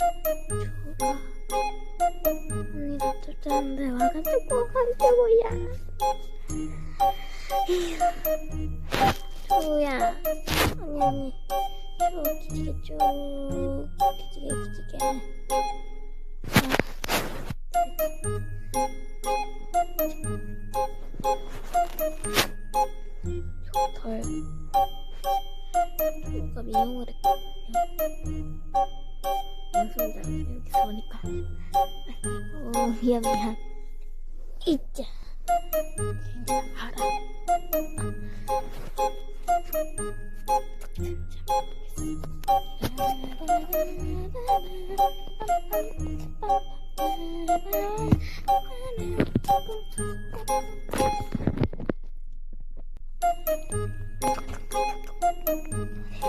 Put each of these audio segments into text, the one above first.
좋아. 언니가 쫓아오는데 와가지고 뭐야. 초야. 언니, 언니. 초, 기지개 쭉. 기지개, 기지개. 덜. 초가 미용을 했거든요. 연습을 여기서 오니까. 오, 미안, 미안. 있자. 알아.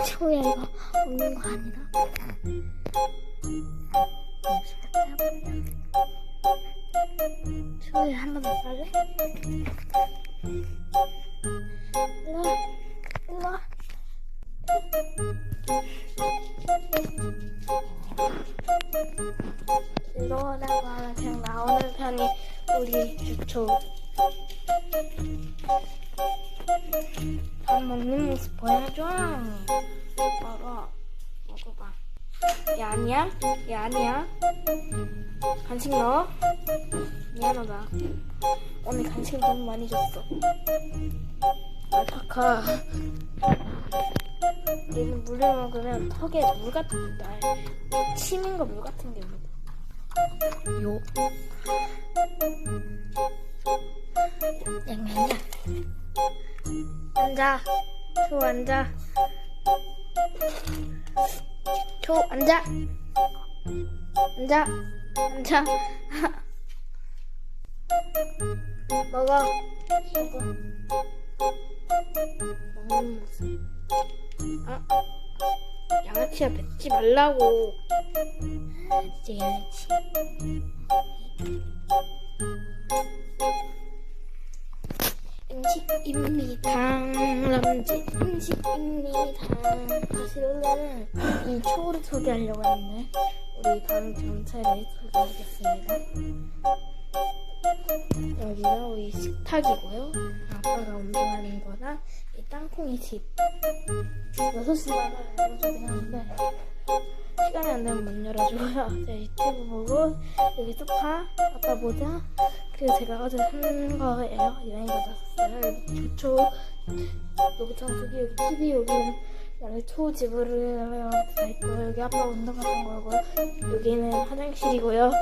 초야 이거 먹는 거 아니다. 초야 한번더 빨래? 일로 와. 일로 와. 일로 오라고 하면 그냥 나오는 편이 우리 주초. 밥 먹는 모습 보여줘. 먹어. 먹어봐. 얘 아니야? 얘 아니야? 간식 넣어? 미안하다. 오늘 간식 너무 많이 줬어. 알파카. 얘는 물을 먹으면 턱에 물 같은 날 침인가 물 같은 게 묻어. 요. 양양양. 앉아. 초 앉아. 초 앉아. 앉아. 앉아. 먹어. 먹는 모습. 아, 양아치야 뱉지 말라고. 이제 양아치. 음식입니다. 람지 음식입니다. 사실은 이 초를 소개하려고 했는데 우리 방 전체를 소개하겠습니다. 여기가 우리 식탁이고요. 아빠가 운동하는 거나 이 땅콩이 집. 6시마다 열어주긴 하는데 시간이 안 되면 못 열어줘요. 제가 유튜브 보고 여기 소파, 아빠 모자 그리고 제가 어제 산 거예요. 여행 가서 샀어요. 여기 조초, 여기 청소기, 여기 TV, 여기 초 지불을 다 있고요. 여기 아빠 운동하는 거고요. 여기는 화장실이고요.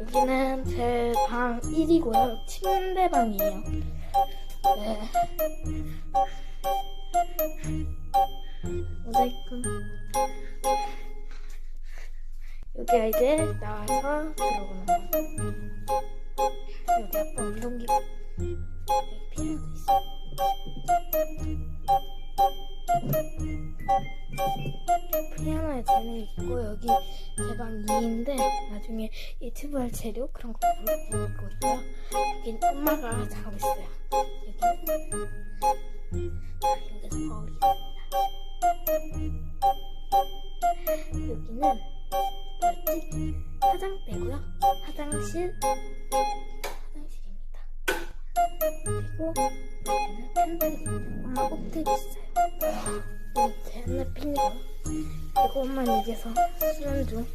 여기는 제 방 1이고요. 침대 방이에요. 네. 모자이크. 여기가 이제 나와서 들어오는 거. 여기 아빠 운동기. 여기 피아노도 있어. 피아노에 재능이 있고 여기 제방 2인데 나중에 유튜브 할 재료 그런 거볼 거고요. 여기는 엄마가 잘하고 있어요. 여기는 여기서 거울이 있습니다. 여기는 뭐였지? 화장대고요. 화장실 화장실입니다. 그리고 여기는 팬들이 엄마 옷들이 있어요. 여기 제 핸드핀이고 그리고 엄마는 여기서 술안주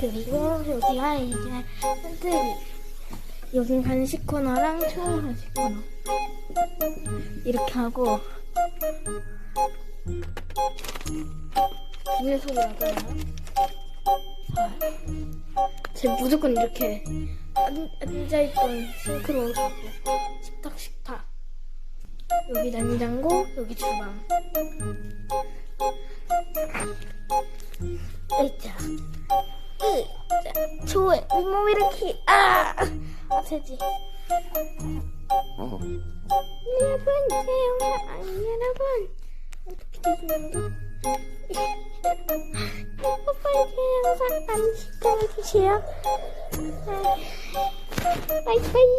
그리고 여기가 이제 팬들이 여긴 간식 코너랑 초음 간식 코너 이렇게 하고 비닐 소리 나잖아요. 제 무조건 이렇게 앉, 앉아있던 싱크로 식탁 식탁. 여기 냉장고 여기 주방. 으자 으자 좋아 몸 이렇게 아 아프지 여러분 제 영상 아니 여러분 어떻게 되시는데 오빠 제 영상 많이 시청해주세요 바이바이